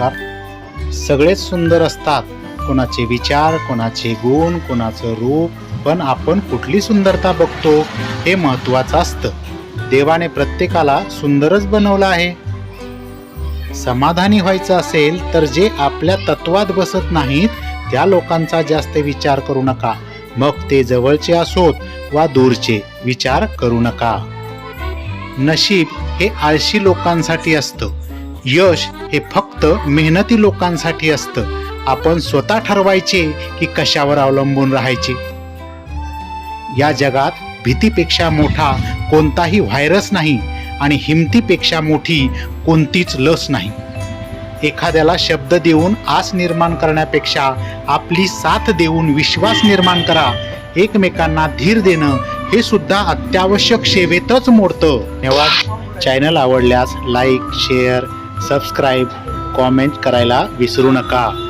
नमस्कार सगळेच सुंदर असतात. कोणाचे विचार कोणाचे गुण कोणाचं रूप पण आपण कुठली सुंदरता बघतो हे महत्त्वाचं असतं. देवाने प्रत्येकाला सुंदरच बनवलं आहे. समाधानी व्हायचं असेल तर जे आपल्या तत्वात बसत नाहीत त्या लोकांचा जास्त विचार करू नका. मग ते जवळचे असोत वा दूरचे विचार करू नका. नशीब हे आळशी लोकांसाठी असतं. यश हे फक्त मेहनती लोकांसाठी असतं. आपण स्वतः ठरवायचे की कशावर अवलंबून राहायचे. या जगात भीतीपेक्षा मोठा कोणताही व्हायरस नाही आणि हिमतीपेक्षा मोठी कोणतीच लस नाही. एखाद्याला शब्द देऊन आस निर्माण करण्यापेक्षा आपली साथ देऊन विश्वास निर्माण करा. एकमेकांना धीर देणं हे सुद्धा अत्यावश्यक सेवेतच मोडतं. धन्यवाद. चॅनल आवडल्यास लाईक शेअर सबस्क्राईब कॉमेंट करायला विसरू नका.